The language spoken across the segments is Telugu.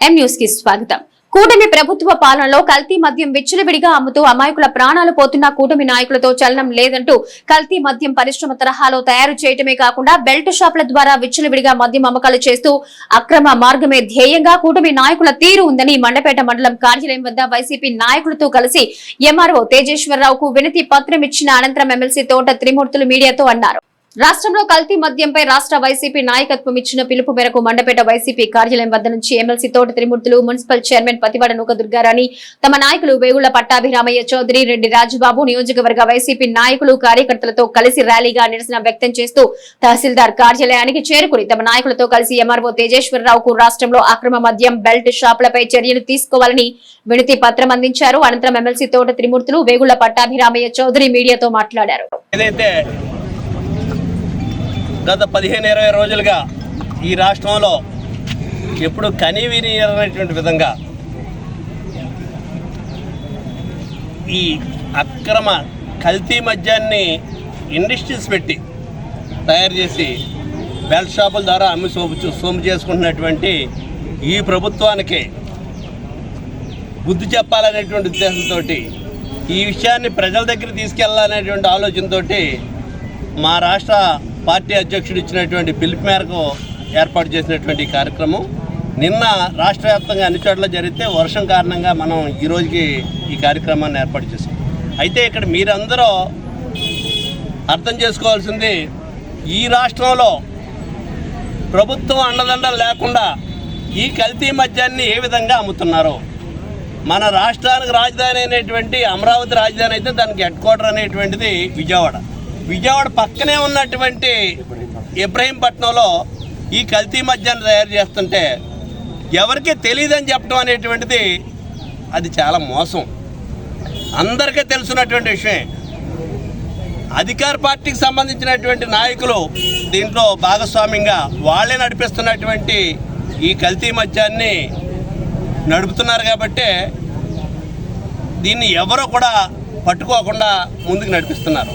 ఎం న్యూస్కి స్వాగతం. కూటమి ప్రభుత్వ పాలనలో కల్తీ మద్యం విచ్చలవిడిగా అమ్ముతూ అమాయకుల ప్రాణాలు పోతున్న కూటమి నాయకులతో చలనం లేదంటూ కల్తీ మద్యం పరిశ్రమ తరహాలో తయారు చేయటమే కాకుండా బెల్ట్ షాపుల ద్వారా విచ్చలవిడిగా మద్యం అమ్మకాలు చేస్తూ అక్రమ మార్గమే ధ్యేయంగా కూటమి నాయకుల తీరు ఉందని మండపేట మండలం కార్యాలయం వద్ద వైసీపీ నాయకులతో కలిసి ఎంఆర్ఓ తేజేశ్వరరావుకు వినతి పత్రం ఇచ్చిన అనంతరం ఎమ్మెల్సీ తోట త్రిమూర్తులు మీడియాతో అన్నారు. రాష్ట్రంలో కల్తీ మద్యంపై రాష్ట్ర వైసీపీ నాయకత్వం ఇచ్చిన పిలుపు మేరకు మండపేట వైసీపీ కార్యాలయం వద్ద నుంచి ఎమ్మెల్సీ తోట త్రిమూర్తులు మున్సిపల్ చైర్మన్ పతివాడ నూక దుర్గారాణి తమ నాయకులు వేగుళ్ళ పట్టాభిరామయ్య చౌదరి రెడ్డి రాజుబాబు నియోజకవర్గ వైసీపీ నాయకులు కార్యకర్తలతో కలిసి ర్యాలీగా నిరసన వ్యక్తం చేస్తూ తహసీల్దార్ కార్యాలయానికి చేరుకుని తమ నాయకులతో కలిసి ఎంఆర్ఓ తేజేశ్వరరావుకు రాష్ట్రంలో అక్రమ మద్యం బెల్ట్ షాపులపై చర్యలు తీసుకోవాలని వినతి పత్రం అందించారు. అనంతరం ఎమ్మెల్సీ తోట త్రిమూర్తులు వేగుళ్ళ పట్టాభిరామయ్య చౌదరి మీడియాతో మాట్లాడారు. గత పదిహేను ఇరవై రోజులుగా ఈ రాష్ట్రంలో ఎప్పుడు కనీవిని అనేటువంటి విధంగా ఈ అక్రమ కల్తీ మద్యాన్ని ఇండస్ట్రీస్ పెట్టి తయారు చేసి బెల్ట్ షాపుల ద్వారా అమ్మి సోపు సోము చేసుకుంటున్నటువంటి ఈ ప్రభుత్వానికి బుద్ధి చెప్పాలనేటువంటి ఉద్దేశంతో ఈ విషయాన్ని ప్రజల దగ్గర తీసుకెళ్ళాలనేటువంటి ఆలోచనతోటి మా రాష్ట్ర పార్టీ అధ్యక్షుడు ఇచ్చినటువంటి పిలుపు మేరకు ఏర్పాటు చేసినటువంటి కార్యక్రమం. నిన్న రాష్ట్ర వ్యాప్తంగా అన్ని చోట్ల జరిగితే వర్షం కారణంగా మనం ఈ రోజుకి ఈ కార్యక్రమాన్ని ఏర్పాటు చేసాం అయితే ఇక్కడ మీరందరూ అర్థం చేసుకోవాల్సింది ఈ రాష్ట్రంలో ప్రభుత్వం అండదండలు లేకుండా ఈ కల్తీ మద్యాన్ని ఏ విధంగా అమ్ముతున్నారో? మన రాష్ట్రానికి రాజధాని అనేటువంటి అమరావతి రాజధాని అయితే దానికి హెడ్ క్వార్టర్ అనేటువంటిది విజయవాడ. విజయవాడ పక్కనే ఉన్నటువంటి ఇబ్రహీంపట్నంలో ఈ కల్తీ మద్యాన్ని తయారు చేస్తుంటే ఎవరికీ తెలియదని చెప్పడం అనేటువంటిది అది చాలా మోసం. అందరికీ తెలుసున్నటువంటి విషయమే. అధికార పార్టీకి సంబంధించినటువంటి నాయకులు దీంట్లో భాగస్వామ్యంగా వాళ్ళే నడిపిస్తున్నటువంటి ఈ కల్తీ మద్యాన్ని నడుపుతున్నారు కాబట్టి దీన్ని ఎవరో కూడా పట్టుకోకుండా ముందుకు నడిపిస్తున్నారు.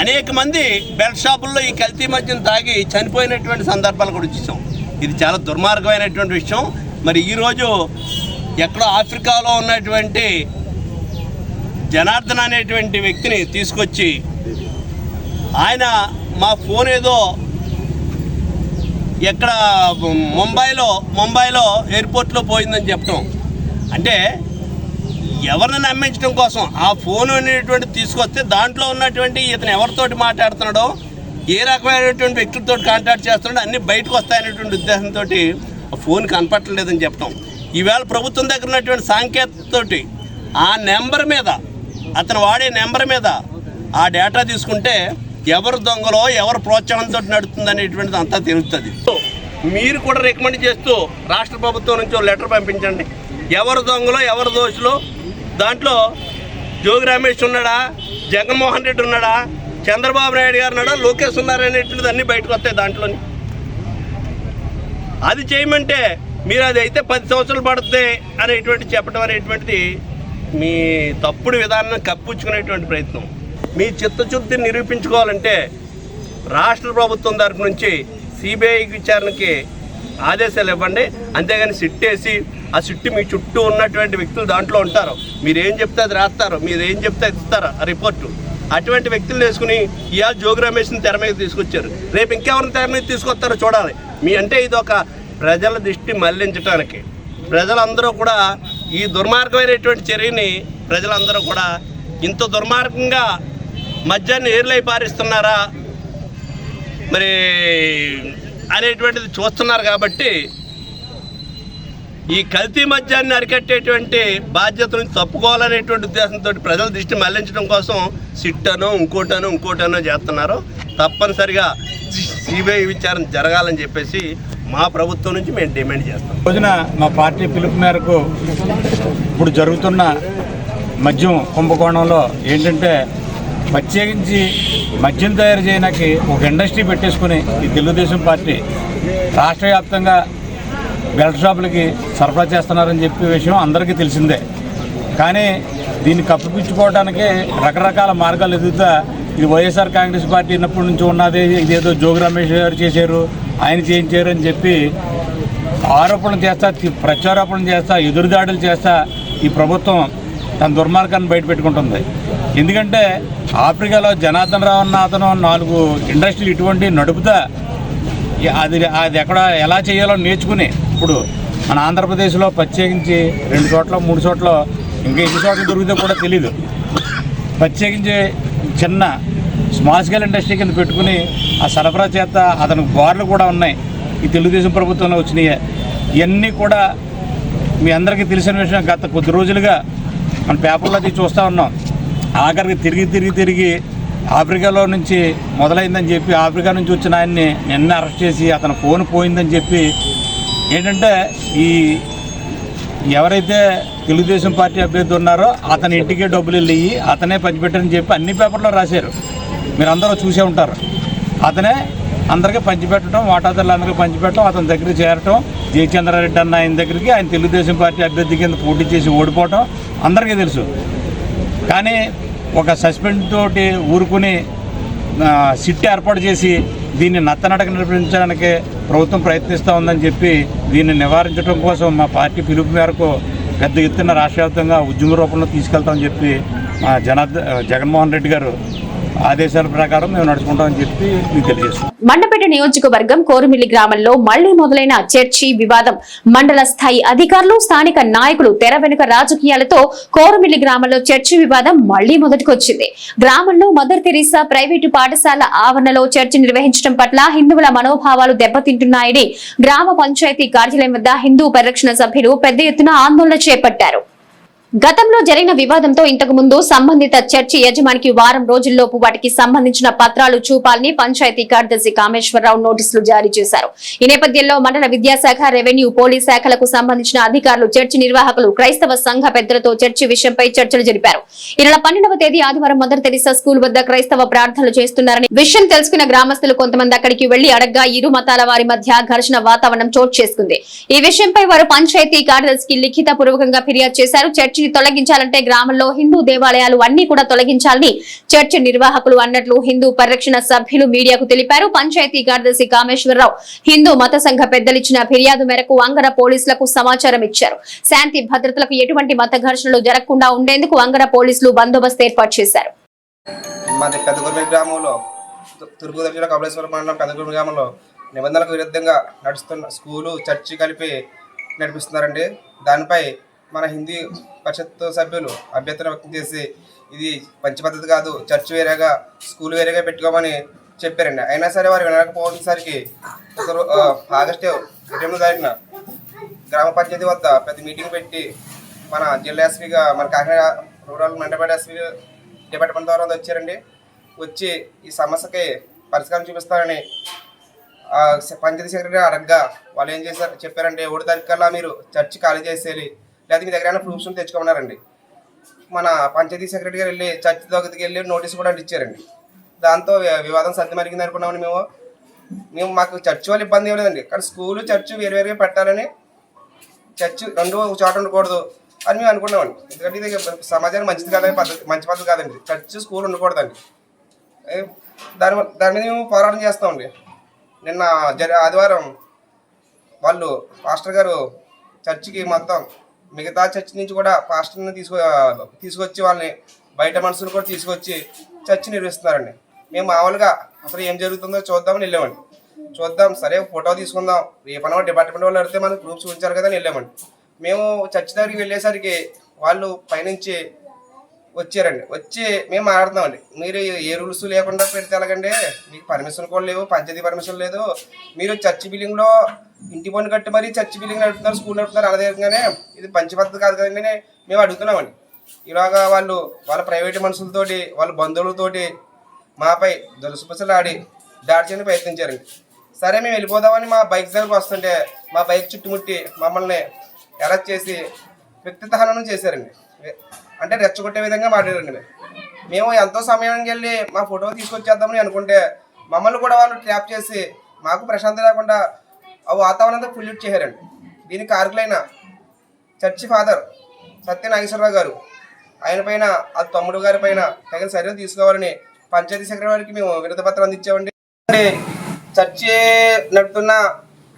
అనేక మంది బెల్ట్ షాపుల్లో ఈ కల్తీ మద్యం తాగి చనిపోయినటువంటి సందర్భాలు కూడా చూసాం. ఇది చాలా దుర్మార్గమైనటువంటి విషయం. మరి ఈరోజు ఎక్కడో ఆఫ్రికాలో ఉన్నటువంటి జనార్దన్ అనేటువంటి వ్యక్తిని తీసుకొచ్చి ఆయన మా ఫోన్ ఏదో ఎక్కడ ముంబైలో ముంబైలో ఎయిర్పోర్ట్లో పోయిందని చెప్పడం అంటే ఎవరిని నమ్మించడం కోసం ఆ ఫోన్ అనేటువంటి తీసుకొస్తే దాంట్లో ఉన్నటువంటి ఇతను ఎవరితోటి మాట్లాడుతున్నాడో ఏ రకమైనటువంటి వ్యక్తులతో కాంటాక్ట్ చేస్తున్నాడో అన్నీ బయటకు వస్తాయనేటువంటి ఉద్దేశంతో ఆ ఫోన్ కనపట్టలేదని చెప్పడం ఈవేళ ప్రభుత్వం దగ్గర ఉన్నటువంటి సాంకేతికతోటి ఆ నెంబర్ మీద అతను వాడే నెంబర్ మీద ఆ డేటా తీసుకుంటే ఎవరు దొంగలో ఎవరు ప్రోత్సాహంతో నడుస్తుంది అనేటువంటిది అంతా తెలుస్తుంది. మీరు కూడా రికమెండ్ చేస్తూ రాష్ట్ర ప్రభుత్వం నుంచి ఒక లెటర్ పంపించండి. ఎవరు దొంగలో ఎవరు దోషులు దాంట్లో జోగి రమేష్ ఉన్నాడా? జగన్మోహన్ రెడ్డి ఉన్నాడా? చంద్రబాబు నాయుడు గారు ఉన్నాడా? లోకేష్ ఉన్నారా అనేటువంటిది అన్నీ బయటకు వస్తాయి దాంట్లోని. అది చేయమంటే మీరు అది అయితే పది సంవత్సరాలు పడుతుంది అనేటువంటి చెప్పడం అనేటువంటిది మీ తప్పుడు విధానం కప్పించుకునేటువంటి ప్రయత్నం. మీ చిత్తశుద్ధిని నిరూపించుకోవాలంటే రాష్ట్ర ప్రభుత్వం తరపు నుంచి సిబిఐ విచారణకి ఆదేశాలు ఇవ్వండి. అంతేగాని సిట్టేసి ఆ చుట్టూ మీ చుట్టూ ఉన్నటువంటి వ్యక్తులు దాంట్లో ఉంటారు. మీరు ఏం చెప్తే అది రాస్తారు. మీరు ఏం చెప్తే అది ఇస్తారు. ఆ రిపోర్టు అటువంటి వ్యక్తులు వేసుకుని ఇవాళ జోగి రమేష్ని తెర మీద తీసుకొచ్చారు. రేపు ఇంకెవరిని తెర మీద తీసుకొస్తారో చూడాలి. మీ అంటే ఇది ఒక ప్రజల దృష్టి మళ్ళించడానికి ప్రజలందరూ కూడా ఈ దుర్మార్గమైనటువంటి చర్యని ప్రజలందరూ కూడా ఇంత దుర్మార్గంగా మద్యాన్ని ఏర్లై పారిస్తున్నారా? మరి అనేటువంటిది చూస్తున్నారు కాబట్టి ఈ కల్తీ మద్యాన్ని అరికట్టేటువంటి బాధ్యత నుంచి తప్పుకోవాలనేటువంటి ఉద్దేశంతో ప్రజల దృష్టి మళ్ళించడం కోసం సిట్టను ఇంకోటనో ఇంకోటనో చేస్తున్నారు తప్పనిసరిగా సిబిఐ విచారణ జరగాలని చెప్పేసి మా ప్రభుత్వం నుంచి మేము డిమాండ్ చేస్తాం. రోజున మా పార్టీ పిలుపు మేరకు ఇప్పుడు జరుగుతున్న మద్యం కుంభకోణంలో ఏంటంటే ప్రత్యేకించి మద్యం తయారు చేయడానికి ఒక ఇండస్ట్రీ పెట్టేసుకుని ఈ తెలుగుదేశం పార్టీ రాష్ట్ర వ్యాప్తంగా బెల్ట్ షాపులకి సరఫరా చేస్తున్నారని చెప్పే విషయం అందరికీ తెలిసిందే. కానీ దీన్ని కప్పిపుచ్చుకోవడానికి రకరకాల మార్గాలు ఎదుగుతా ఇది వైఎస్ఆర్ కాంగ్రెస్ పార్టీ ఉన్నప్పటి నుంచి ఉన్నది ఇదేదో జోగి రమేష్ గారు చేశారు ఆయన చేయించారు అని చెప్పి ఆరోపణలు చేస్తా ప్రత్యారోపణలు చేస్తా ఎదురుదాడులు చేస్తా ఈ ప్రభుత్వం తన దుర్మార్గాన్ని బయటపెట్టుకుంటుంది ఎందుకంటే ఆఫ్రికాలో జనార్దన్ రావు అన్న అతను నాలుగు ఇండస్ట్రీలు ఇటువంటి నడుపుతా అది అది ఎక్కడ ఎలా చేయాలో నేర్చుకుని ఇప్పుడు మన ఆంధ్రప్రదేశ్లో ప్రత్యేకించి రెండు చోట్ల మూడు చోట్ల ఇంకా ఎన్ని చోట్ల దొరికితే కూడా తెలీదు. ప్రత్యేకించి చిన్న స్మాల్ స్కేల్ ఇండస్ట్రీ కింద పెట్టుకుని ఆ సరఫరా చేత అతనికి బార్లు కూడా ఉన్నాయి. ఈ తెలుగుదేశం ప్రభుత్వంలో వచ్చినాయి. ఇవన్నీ కూడా మీ అందరికీ తెలిసిన విషయం. గత కొద్ది రోజులుగా మన పేపర్లో అది చూస్తూ ఉన్నాం. ఆఖరికి తిరిగి తిరిగి తిరిగి ఆఫ్రికాలో నుంచి మొదలైందని చెప్పి ఆఫ్రికా నుంచి వచ్చిన ఆయన్ని నిన్న అరెస్ట్ చేసి అతని ఫోన్ పోయిందని చెప్పి ఏంటంటే ఈ ఎవరైతే తెలుగుదేశం పార్టీ అభ్యర్థి ఉన్నారో అతని ఇంటికే డబ్బులు వెళ్ళి అతనే పంచిపెట్టని చెప్పి అన్ని పేపర్లో రాశారు. మీరు అందరూ చూసే ఉంటారు. అతనే అందరికీ పంచిపెట్టడం వాటాదారులందరికీ పంచిపెట్టడం అతని దగ్గర చేరటం జయచంద్రారెడ్డి అన్న ఆయన దగ్గరికి ఆయన తెలుగుదేశం పార్టీ అభ్యర్థి కింద పోటీ చేసి ఓడిపోవటం అందరికీ తెలుసు. కానీ ఒక సస్పెండ్ తోటి ఊరుకుని సిట్ ఏర్పాటు చేసి దీన్ని నత్తనడక నిర్వహించడానికి ప్రభుత్వం ప్రయత్నిస్తూ ఉందని చెప్పి దీన్ని నివారించడం కోసం మా పార్టీ పిలుపు మేరకు పెద్ద ఎత్తున రాష్ట్రవ్యాప్తంగా ఉద్యమ రూపంలో తీసుకెళ్తామని చెప్పి మా జనార్ద జగన్మోహన్ రెడ్డి గారు ఆదేశాల ప్రకారం మేము నడుచుకుంటామని చెప్పి మీకు తెలియజేస్తాం మండపేట నియోజకవర్గం కోరుమిల్లి గ్రామంలో మళ్ళీ మొదలైన చర్చి వివాదం. మండల స్థాయి అధికారులు స్థానిక నాయకులు తెర వెనుక రాజకీయాలతో కోరుమిల్లి గ్రామంలో చర్చి వివాదం మళ్ళీ మొదటికొచ్చింది. గ్రామంలో మదర్ తెరీసా ప్రైవేటు పాఠశాల ఆవరణలో చర్చి నిర్వహించడం పట్ల హిందువుల మనోభావాలు దెబ్బతింటున్నాయని గ్రామ పంచాయతీ కార్యాలయం వద్ద హిందూ పరిరక్షణ సభ్యులు పెద్ద ఎత్తున ఆందోళన చేపట్టారు. గతంలో జరిగిన వివాదంతో ఇంతకు ముందు సంబంధిత చర్చి యజమానికి వారం రోజుల్లోపు వాటికి సంబంధించిన పత్రాలు చూపాలని పంచాయతీ కార్యదర్శి కామేశ్వరరావు నోటీసులు జారీ చేశారు. ఈ నేపథ్యంలో మండల విద్యాశాఖ రెవెన్యూ పోలీస్ శాఖలకు సంబంధించిన అధికారులు చర్చి నిర్వాహకులు క్రైస్తవ సంఘ పెద్దలతో చర్చి విషయంపై చర్చలు జరిపారు. ఈ నెల పన్నెండవ తేదీ ఆదివారం మదర్ తెరిసా స్కూల్ వద్ద క్రైస్తవ ప్రార్థనలు చేస్తున్నారని విషయం తెలుసుకున్న గ్రామస్తులు కొంతమంది అక్కడికి వెళ్ళి అడగ్గా ఇరు మతాల వారి మధ్య ఘర్షణ వాతావరణం చోటు చేసుకుంది. ఈ విషయంపై వారు పంచాయతీ కార్యదర్శికి లిఖిత పూర్వకంగా ఫిర్యాదు చేశారు. చర్చి చర్చిని తొలగించాలంటే గ్రామంలో హిందూ దేవాలయాలు అన్ని కూడా తొలగించాలని చర్చి నిర్వాహకులు అన్నట్లు హిందూ పరిరక్షణ సభ్యులు మీడియాకు తెలిపారు. పంచాయతీ కార్యదర్శి కామేశ్వరరావు హిందూ మత సంఘ పెద్దలిచ్చిన ఫిర్యాదు మేరకు అంగర పోలీసులకు సమాచారం ఇచ్చారు. శాంతి భద్రతలకు ఎటువంటి మత ఘర్షణలు జరగకుండా ఉండేందుకు అంగర పోలీసులు బందోబస్తు ఏర్పాటు చేశారు. మాది పెద్దగుర్మి గ్రామంలో మండలం పెద్దగుర్మి గ్రామంలో నిబంధనలకు విరుద్ధంగా నడుస్తున్న స్కూలు చర్చి కలిపి నడిపిస్తున్నారండి. దానిపై మన హిందీ పరిషత్ సభ్యులు అభ్యర్థన వ్యక్తం చేసి ఇది మంచి పద్ధతి కాదు చర్చ్ వేరేగా స్కూల్ వేరేగా పెట్టుకోమని చెప్పారండి. అయినా సరే వారు వినకపోయేసరికి ఒక రో- ఆగస్టు ఇరవై తారీఖున గ్రామ పంచాయతీ వద్ద పెద్ద మీటింగ్ పెట్టి మన జిల్లా ఎస్పీగా మన Kakinada rural Mandapeta S P department ద్వారా వచ్చారండి. వచ్చి ఈ సమస్యకి పరిష్కారం చూపిస్తారని ఆ, పంచాయతీ సెక్రటరీ అడగ్గా వాళ్ళు ఏం చేశారు చెప్పారంటే ఒకటి తారీఖు కల్లా మీరు చర్చి ఖాళీ చేసేయాలి. లేదా మీ దగ్గర ప్రూఫ్స్ తెచ్చుకోమన్నారండి. మన పంచాయతీ సెక్రటరీ గారు వెళ్ళి చర్చి దగ్గరికి వెళ్ళి నోటీస్ కూడా ఇచ్చారండి దాంతో వి- వివాదం సర్ది మరిగింది అనుకున్నామని మేము. మేము మాకు చర్చి వాళ్ళు ఇబ్బంది ఏం లేదండి కానీ స్కూలు చర్చి వేరువేరుగా పెట్టాలని చర్చి రెండు ఒక చోట ఉండకూడదు అని మేము అనుకున్నామండి. ఎందుకంటే ఇది సమాజానికి మంచిది కాదని పద్ధతి మంచి పద్ధతి కాదండి. చర్చి స్కూల్ ఉండకూడదండి. దాని దాని మీద మేము పోరాటం చేస్తామండి. నిన్న జ ఆదివారం వాళ్ళు మాస్టర్ గారు చర్చికి మొత్తం మిగతా చర్చి నుంచి కూడా పాస్టర్ని తీసుకు తీసుకొచ్చి వాళ్ళని బయట మనుషులు కూడా తీసుకొచ్చి చర్చ్ నిర్వహిస్తున్నారండి. మేము మామూలుగా అసలు ఏం జరుగుతుందో చూద్దామని వెళ్ళామండి. చూద్దాం సరే ఫోటో తీసుకుందాం. రేపనో డిపార్ట్మెంట్ వాళ్ళు అడితే మనకు గ్రూప్స్ ఉంచారు కదా అని వెళ్ళామండి. మేము చర్చ్ దగ్గరికి వెళ్ళేసరికి వాళ్ళు పైనుంచి వచ్చారండి. వచ్చి మేము మాట్లాడుతున్నామండి. మీరు ఏ రూల్స్ లేకుండా పెడితే ఎలాగండి? మీకు పర్మిషన్ కూడా లేవు పంచాయతీ పర్మిషన్ లేదు. మీరు చర్చి బిల్డింగ్లో ఇంటి పన్ను కట్టి మరీ చర్చి బిల్డింగ్ నడుపుతున్నారు స్కూల్ నడుపుతున్నారు అలా విధంగానే ఇది పంచి పద్ధతి కాదు కదండి మేము అడుగుతున్నామండి. ఇలాగా వాళ్ళు వాళ్ళ ప్రైవేట్ మనుషులతోటి వాళ్ళ బంధువులతోటి మాపై దులసుపసలాడి దాడి చేయడానికి ప్రయత్నించారండి. సరే మేము వెళ్ళిపోదామని మా బైక్ దగ్గరకు వస్తుంటే మా బైక్ చుట్టుముట్టి మమ్మల్ని అరెస్ట్ చేసి వ్యక్తిత్వ హననం చేశారండి. అంటే రెచ్చగొట్టే విధంగా మాట్లాడండి మేము. మేము ఎంతో సమయానికి వెళ్ళి మా ఫోటో తీసుకొచ్చేద్దామని అనుకుంటే మమ్మల్ని కూడా వాళ్ళు ట్రాప్ చేసి మాకు ప్రశాంతి లేకుండా ఆ వాతావరణంతో పొల్యూట్ చేశారండి దీనికి కారకులైన చర్చి ఫాదర్ సత్య నాగేశ్వరరావు గారు ఆయన పైన ఆ తమ్ముడు గారి పైన తగిన చర్యలు తీసుకోవాలని పంచాయతీ సెక్రటరీ మేము వినతి పత్రం అందించామండి చర్చి నడుపుతున్న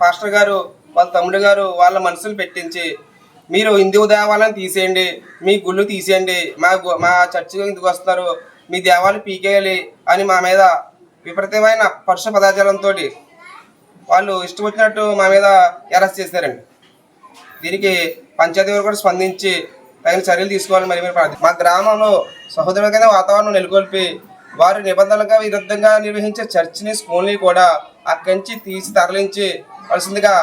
పాస్టర్ గారు వాళ్ళ తమ్ముడు గారు వాళ్ళ మనసులు పెట్టించి మీరు హిందూ దేవాలయం తీసేయండి మీ గుళ్ళు తీసేయండి మా గు- మా చర్చికి ఎందుకు వస్తున్నారు? మీ దేవాలయం పీకేయాలి అని మా మీద విపరీతమైన పరుష పదార్థాలంతో వాళ్ళు ఇష్టం వచ్చినట్టు మా మీద అరెస్ట్ చేశారండి. దీనికి పంచాయతీ వారు కూడా స్పందించి తగిన చర్యలు తీసుకోవాలని మరి మరి ప్రార్థి- మా గ్రామంలో సహోదరులకైన వాతావరణం నెలకొల్పి వారి నిబంధనలకు విరుద్ధంగా నిర్వహించే చర్చిని స్కూల్ని కూడా అక్కడి నుంచి తీసి తరలించి వలసిందిగా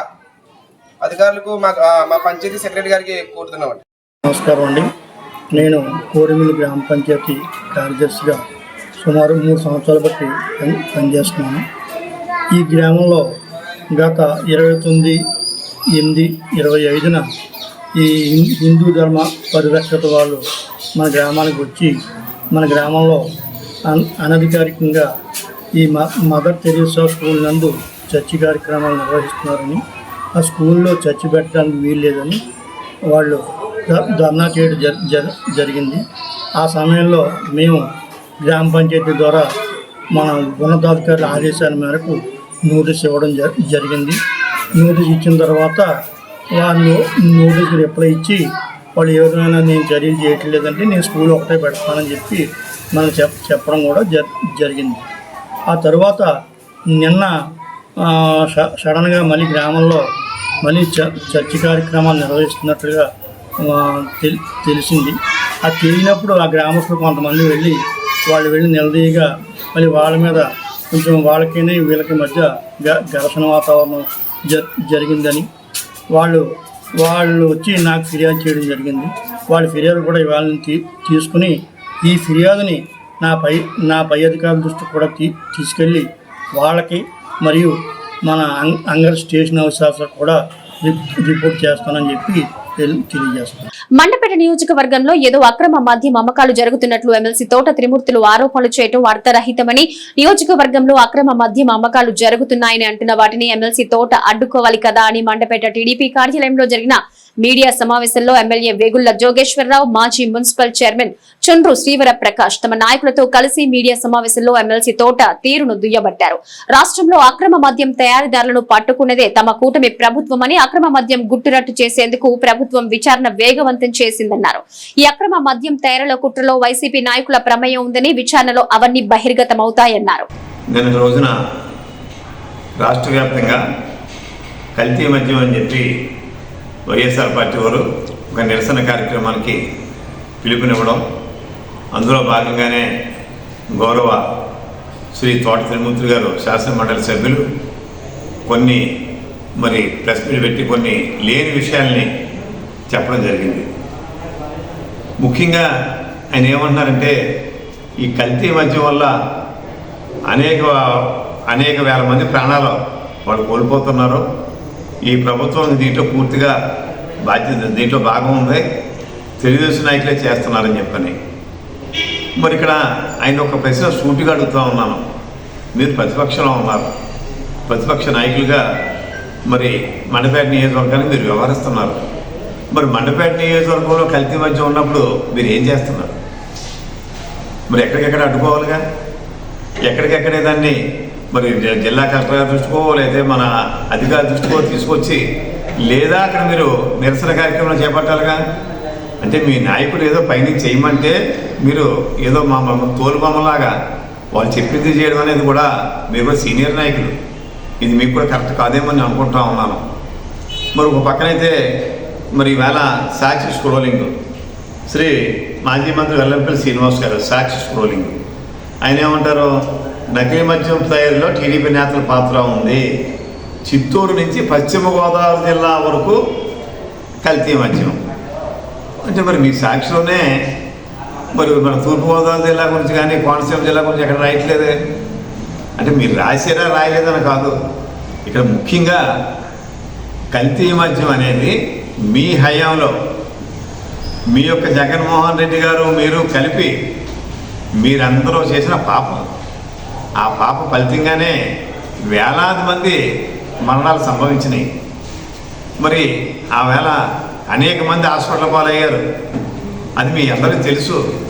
అధికారులకు మా మా పంచాయతీ సెక్రటరీ గారికి కోరుతున్నామండి. నమస్కారం అండి. నేను కోరిమిల్లి గ్రామ పంచాయతీ కార్యదర్శిగా సుమారు మూడు సంవత్సరాల బట్టి పని పనిచేస్తున్నాను. ఈ గ్రామంలో గత ఇరవై తొమ్మిది ఎనిమిది ఇరవై ఐదున ఈ హిం- హిందూ ధర్మ పరిరక్షత వాళ్ళు మన గ్రామానికి వచ్చి మన గ్రామంలో అన్ అనధికారికంగా ఈ మ మదర్ తెరీసా స్కూల్ నందు చర్చి కార్యక్రమాలు నిర్వహిస్తున్నారని ఆ స్కూల్లో చర్చి పెట్టడానికి వీలు లేదని వాళ్ళు ధర్నా చేయడం జర్ జరిగింది. ఆ సమయంలో మేము గ్రామ పంచాయతీ ద్వారా మన ఉన్నతాధికారుల ఆదేశాల మేరకు నోటీస్ ఇవ్వడం జ- జరిగింది. నోటీస్ ఇచ్చిన తర్వాత వాళ్ళు నోటీస్ రిప్లై ఇచ్చి వాళ్ళు ఏ నేను చర్యలు చేయట్లేదంటే నేను స్కూల్ ఒకటే పెడతానని చెప్పి మనం చెప్ చెప్పడం కూడా జరిగింది. ఆ తర్వాత నిన్న సడన్గా మళ్ళీ గ్రామంలో మళ్ళీ చ చర్చి కార్యక్రమాలు నిర్వహిస్తున్నట్లుగా తెలిసింది. అది తెలియనప్పుడు ఆ గ్రామస్తులు కొంతమంది వెళ్ళి వాళ్ళు వెళ్ళి నిలదీయగా మళ్ళీ వాళ్ళ మీద కొంచెం వాళ్ళకిని వీళ్ళకి మధ్య గ ఘర్షణ వాతావరణం జ జరిగిందని వాళ్ళు వాళ్ళు వచ్చి నాకు ఫిర్యాదు చేయడం జరిగింది. వాళ్ళ ఫిర్యాదు కూడా ఇవాళ తీ తీసుకుని ఈ ఫిర్యాదుని నా పై నా పై అధికారుల దృష్టికి కూడా తీ తీసుకెళ్ళి వాళ్ళకి మరియు మన అంగర్ స్టేషన్ హౌస్ ఆఫీసర్ కూడా రిపోర్ట్ చేస్తానని చెప్పి తెలియజేస్తున్నాను. తెలియజేస్తాను మండపేట నియోజకవర్గంలో ఏదో అక్రమ మద్యం అమ్మకాలు జరుగుతున్నట్లు ఎమ్మెల్సీ తోట త్రిమూర్తులు ఆరోపణలు చేయడం వార్తారహితమని నియోజకవర్గంలో అక్రమ మద్యం అమ్మకాలు జరుగుతున్నాయని అంటున్న వాటిని ఎమ్మెల్సీ తోట అడ్డుకోవాలి కదా అని మండపేట టీడీపీ కార్యాలయంలో జరిగిన మీడియా సమావేశంలో ఎమ్మెల్యే వేగుళ్ళ జోగేశ్వరరావు మాజీ మున్సిపల్ చైర్మన్ చుండ్రు శ్రీవర ప్రకాష్ తమ నాయకులతో కలిసి మీడియా సమావేశంలో ఎమ్మెల్సీ తోట తీరును దుయ్యబట్టారు. రాష్ట్రంలో అక్రమ మద్యం తయారీదారులను పట్టుకున్నదే తమ కూటమి ప్రభుత్వమని అక్రమ మద్యం గుట్టురట్టు చేసేందుకు ప్రభుత్వం విచారణ వేగవంతం చేసిందన్నారు. ఈ అక్రమ మద్యం తయారీల కుట్రలో వైసీపీ నాయకుల ప్రమేయం ఉందని విచారణలో అవన్నీ బహిర్గతమవుతాయన్నారు. నిన్న రోజున రాష్ట్ర వ్యాప్తంగా కల్తీ మద్యం అని చెప్పి వైఎస్ఆర్ పార్టీ వారు ఒక నిరసన కార్యక్రమానికి పిలుపునివ్వడం అందులో భాగంగానే గౌరవ శ్రీ తోట త్రిమూర్తి గారు శాసనమండలి సభ్యులు కొన్ని మరి ప్రెస్ మీట్ పెట్టి కొన్ని లేని విషయాల్ని చెప్పడం జరిగింది. ముఖ్యంగా ఆయన ఏమంటున్నారంటే ఈ కల్తీ మద్యం వల్ల అనేక అనేక వేల మంది ప్రాణాలు వాళ్ళు కోల్పోతున్నారు. ఈ ప్రభుత్వం దీంట్లో పూర్తిగా బాధ్యత దీంట్లో భాగం ఉంది. తెలుగుదేశం నాయకులే చేస్తున్నారని చెప్పని. మరి ఇక్కడ ఆయన ఒక ప్రశ్న సూటిగా అడుగుతూ ఉన్నాను. మీరు ప్రతిపక్షంలో ఉన్నారు. ప్రతిపక్ష నాయకులుగా మరి మండపేట నియోజకవర్గాన్ని మీరు వ్యవహరిస్తున్నారు. మరి మండపేట నియోజకవర్గంలో కల్తీ మధ్య ఉన్నప్పుడు మీరు ఏం చేస్తున్నారు? మరి ఎక్కడికెక్కడ అడ్డుకోవాలిగా? ఎక్కడికెక్కడే దాన్ని మరి జిల్లా కలెక్టర్ దృష్టికో లేదా మన అధికారి దృష్టికో తీసుకొచ్చి లేదా అక్కడ మీరు నిరసన కార్యక్రమం చేపట్టాలిగా? అంటే మీ నాయకుడు ఏదో పైనుంచి చేయమంటే మీరు ఏదో మా తోలుబొమ్మలాగా వాళ్ళు చెప్పింది చేయడం అనేది కూడా మీరు కూడా సీనియర్ నాయకులు. ఇది మీకు కూడా కరెక్ట్ కాదేమో అనుకుంటా ఉన్నాను. మరి ఒక పక్కనైతే మరి ఈవేళ సాక్షి స్క్రోలింగ్. శ్రీ మాజీ మంత్రి వెల్లంపల్లి శ్రీనివాస్ గారు సాక్షి స్క్రోలింగ్. ఆయన ఏమంటారు? నకిలీ మద్యం తయారీలో టీడీపీ నేతల పాత్ర ఉంది. చిత్తూరు నుంచి పశ్చిమ గోదావరి జిల్లా వరకు కల్తీ మద్యం. అంటే మరి మీ సాక్షిలోనే మరి మన తూర్పుగోదావరి జిల్లా గురించి కానీ కోనసీమ జిల్లా గురించి ఎక్కడ రాయట్లేదే? అంటే మీరు రాసారా రాయలేదని కాదు. ఇక్కడ ముఖ్యంగా కల్తీ మద్యం అనేది మీ హయాంలో మీ యొక్క జగన్మోహన్ రెడ్డి గారు మీరు కలిపి మీరందరూ చేసిన పాపం. ఆ పాప ఫలితంగానే వేలాది మంది మరణాలు సంభవించినాయి. మరి ఆ వేళ అనేక మంది హాస్పిటల్ పాలయ్యారు. అది మీ అందరికీ తెలుసు.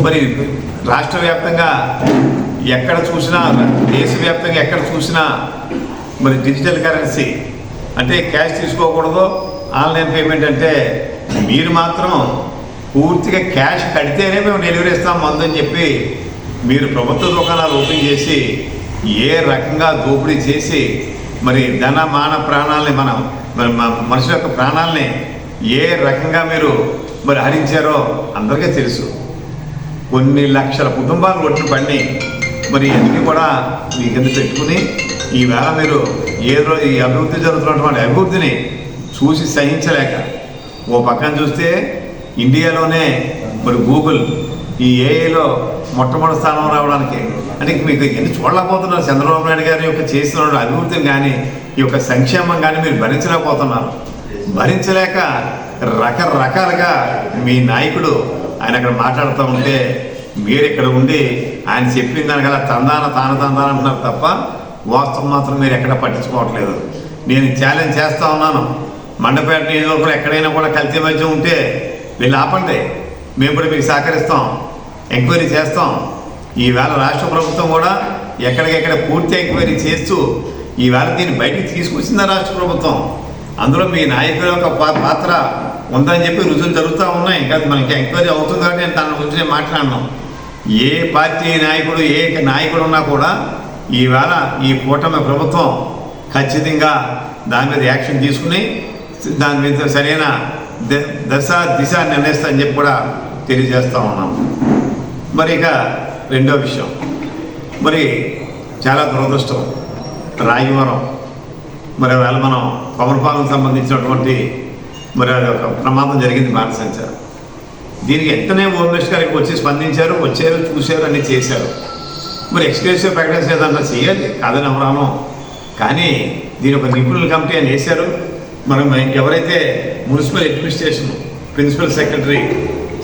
మరి రాష్ట్ర వ్యాప్తంగా ఎక్కడ చూసినా దేశవ్యాప్తంగా ఎక్కడ చూసినా మరి డిజిటల్ కరెన్సీ అంటే క్యాష్ తీసుకోకూడదు. ఆన్లైన్ పేమెంట్ అంటే మీరు మాత్రం పూర్తిగా క్యాష్ కడితేనే మేము డెలివరీ ఇస్తాం మందని చెప్పి మీరు ప్రభుత్వ దుకాణాలు ఓపెన్ చేసి ఏ రకంగా దోపిడీ చేసి మరి ధన మాన ప్రాణాలని మనం మరి మనుషుల యొక్క ప్రాణాలని ఏ రకంగా మీరు మరి హరించారో అందరికీ తెలుసు. కొన్ని లక్షల కుటుంబాలు ఒట్లు పండి మరి ఇవన్నీ కూడా మీ కింద పెట్టుకుని ఈవేళ మీరు ఏ రోజు ఈ అభివృద్ధి జరుగుతున్నటువంటి అభివృద్ధిని చూసి సహించలేక. ఓ పక్కన చూస్తే ఇండియాలోనే మరి గూగుల్ ఈ ఏఐలో మొట్టమొదటి స్థానం రావడానికి. అంటే మీకు ఎన్ని చూడలేకపోతున్నారు చంద్రబాబు నాయుడు గారి యొక్క చేసిన అభివృద్ధిని కానీ ఈ యొక్క సంక్షేమం కానీ మీరు భరించలేకపోతున్నారు. భరించలేక రకరకాలుగా మీ నాయకుడు ఆయన అక్కడ మాట్లాడుతూ ఉంటే మీరు ఇక్కడ ఉండి ఆయన చెప్పిన దానికల్లా తందాన తాను తందాన అంటున్నారు తప్ప వాస్తవం మాత్రం మీరు ఎక్కడ పట్టించుకోవట్లేదు. నేను ఛాలెంజ్ చేస్తూ ఉన్నాను. మండపేట నియోజకవర్గంలో ఎక్కడైనా కూడా కల్తీ మధ్య ఉంటే వీళ్ళు ఆపండి. మేము కూడా మీకు సహకరిస్తాం. ఎంక్వైరీ చేస్తాం. ఈవేళ రాష్ట్ర ప్రభుత్వం కూడా ఎక్కడికెక్కడ పూర్తి ఎంక్వైరీ చేస్తూ ఈవేళ దీన్ని బయటికి తీసుకొచ్చిందా రాష్ట్ర ప్రభుత్వం. అందులో మీ నాయకుల యొక్క పాత్ర ఉందని చెప్పి రుజువులు జరుగుతూ ఉన్నాయి. ఇంకా మనకి ఎంక్వైరీ అవుతుంది కాబట్టి నేను దాని గురించి నేను మాట్లాడను. ఏ పార్టీ నాయకుడు ఏ నాయకుడు ఉన్నా కూడా ఈవేళ ఈ కూటమి ప్రభుత్వం ఖచ్చితంగా దాని మీద యాక్షన్ తీసుకుని దాని మీద సరైన దశ దిశ నిర్ణయిస్తా అని చెప్పి కూడా తెలియజేస్తూ ఉన్నాము మరి ఇక రెండో విషయం. మరి చాలా దురదృష్టం. రాయవరం మరి వేళ మనం పవన్పాలకు సంబంధించినటువంటి మరి అది ఒక ప్రమాదం జరిగింది మానసించారు దీనికి ఎంతనే హోమ్ గారికి వచ్చి స్పందించారు వచ్చారు చూశారు అన్ని చేశారు. మరి ఎక్స్క్లూసివ్ ప్రకటన ఏదన్నా చేయాలి? కాదని ఎవరాను కానీ దీని ఒక నిపుణుల కమిటీ అని వేశారు. మనం ఎవరైతే municipal administration principal secretary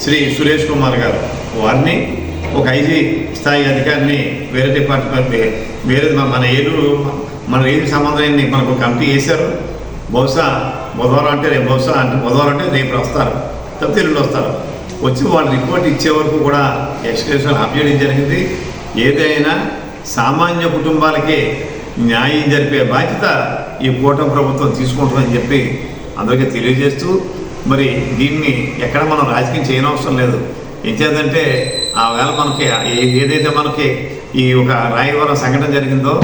Shri Suresh Kumar గారు వారిని ఒక ఐజీ స్థాయి అధికారిని వేరే డిపార్ట్మెంట్ వేరే మన- మన ఏలూరు మన ఏది సంబంధాన్ని మనకు కమిటీ వేశారు. బహుశా బుధవారం అంటే రేపు బహుశా అంటే బుధవారం అంటే రేపు వస్తారు. తప్పితే ఎల్లుండి వస్తారు. వచ్చి వాళ్ళు రిపోర్ట్ ఇచ్చే వరకు కూడా ఎక్స్క్యూషన్ అప్డేట్ జరిగింది. ఏదైనా సామాన్య కుటుంబాలకి న్యాయం జరిపే బాధ్యత ఈ కూటమి ప్రభుత్వం తీసుకుంటుందని చెప్పి అందరికీ తెలియజేస్తూ మరి దీన్ని ఎక్కడ మనం రాజకీయం చేయనవసరం లేదు. ఏం చేద్దంటే ఆ వేళ మనకి ఏదైతే మనకి ఈ ఒక రాయవరం సంఘటన జరిగిందో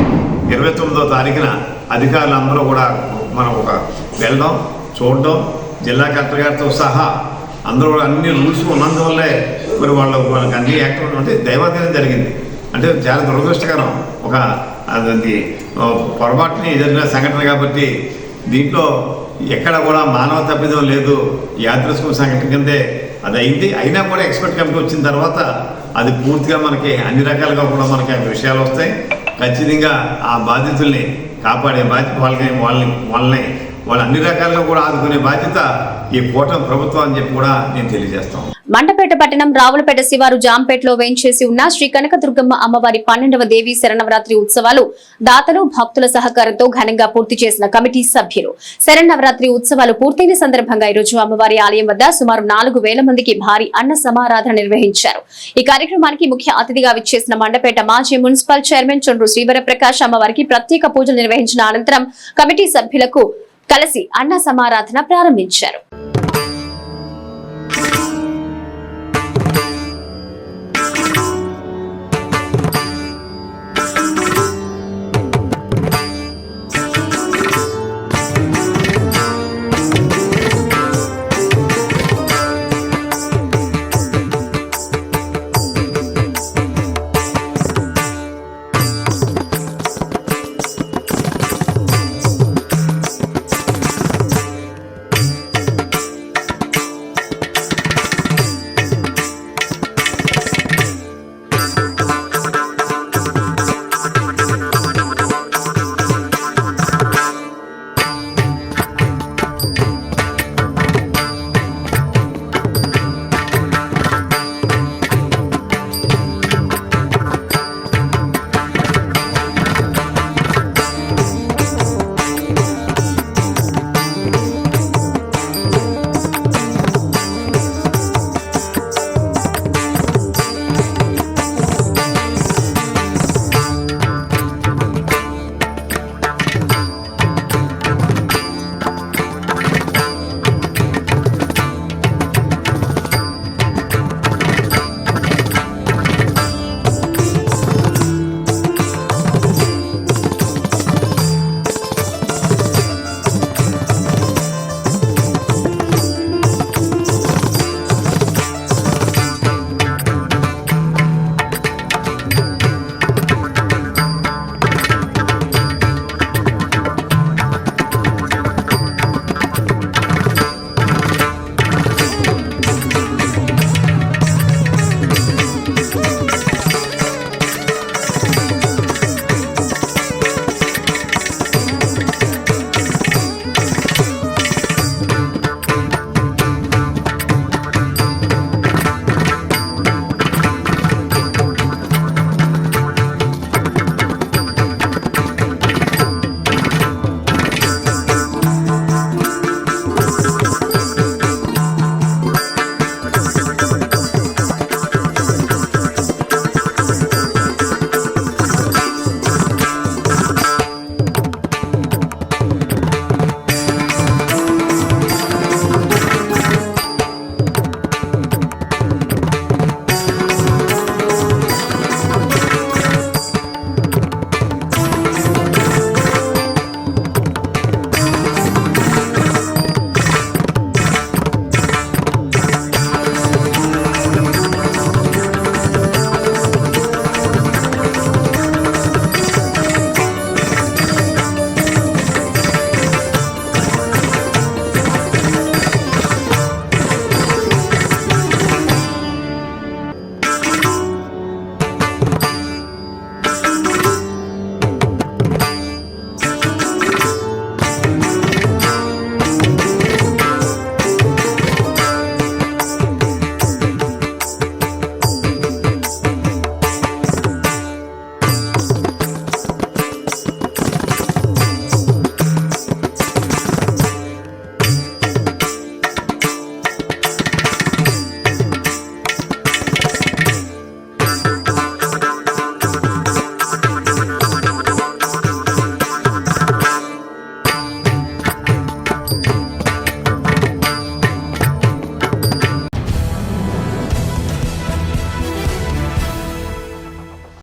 ఇరవై తొమ్మిదో తారీఖున అధికారులు అందరూ కూడా మనం ఒక వెళ్ళడం చూడడం జిల్లా కలెక్టర్ గారితో సహా అందరూ కూడా అన్ని రూల్స్ ఉన్నందువల్లే మరి వాళ్ళు వాళ్ళకి అన్ని యాక్టివ్ అంటే దైవాధీనం జరిగింది. అంటే చాలా దురదృష్టకరం. ఒక అది పొరపాటుని జరిగిన సంఘటన కాబట్టి దీంట్లో ఎక్కడ కూడా మానవ తప్పిదం లేదు. యాదృశ్యం సంఘటన కిందే అది అయింది. అయినా కూడా ఎక్స్పర్ట్ కమిటీ వచ్చిన తర్వాత అది పూర్తిగా మనకి అన్ని రకాలుగా కూడా మనకి ఆ విషయాలు వస్తాయి. ఖచ్చితంగా ఆ బాధితుల్ని కాపాడే బాధ్యత వాళ్ళకి వాళ్ళని వాళ్ళని వాళ్ళు అన్ని రకాలుగా కూడా ఆదుకునే బాధ్యత ఈ కూటమి ప్రభుత్వం అని చెప్పి కూడా నేను తెలియజేస్తాను. మండపేట పట్టణం రావులపేట శివారు జాంపేటలో వేయించేసి ఉన్న శ్రీ కనకదుర్గమ్మ అమ్మవారి పన్నెండవ దేవి శరణవరాత్రి ఉత్సవాలు దాతలు భక్తుల సహకారంతో ఘనంగా పూర్తి చేసిన కమిటీ సభ్యులు. శరణవరాత్రి ఉత్సవాలు పూర్తయిన సందర్భంగా ఈరోజు అమ్మవారి ఆలయం వద్ద సుమారు నాలుగు వేల మందికి భారీ అన్న సమారాధన నిర్వహించారు. ఈ కార్యక్రమానికి ముఖ్య అతిథిగా విచ్చేసిన మండపేట మాజీ మున్సిపల్ చైర్మన్ చొండ్రు శ్రీవరప్రకాష్ అమ్మవారికి ప్రత్యేక పూజలు నిర్వహించిన అనంతరం కమిటీ సభ్యులకు కలిసి అన్న సమారాధన ప్రారంభించారు.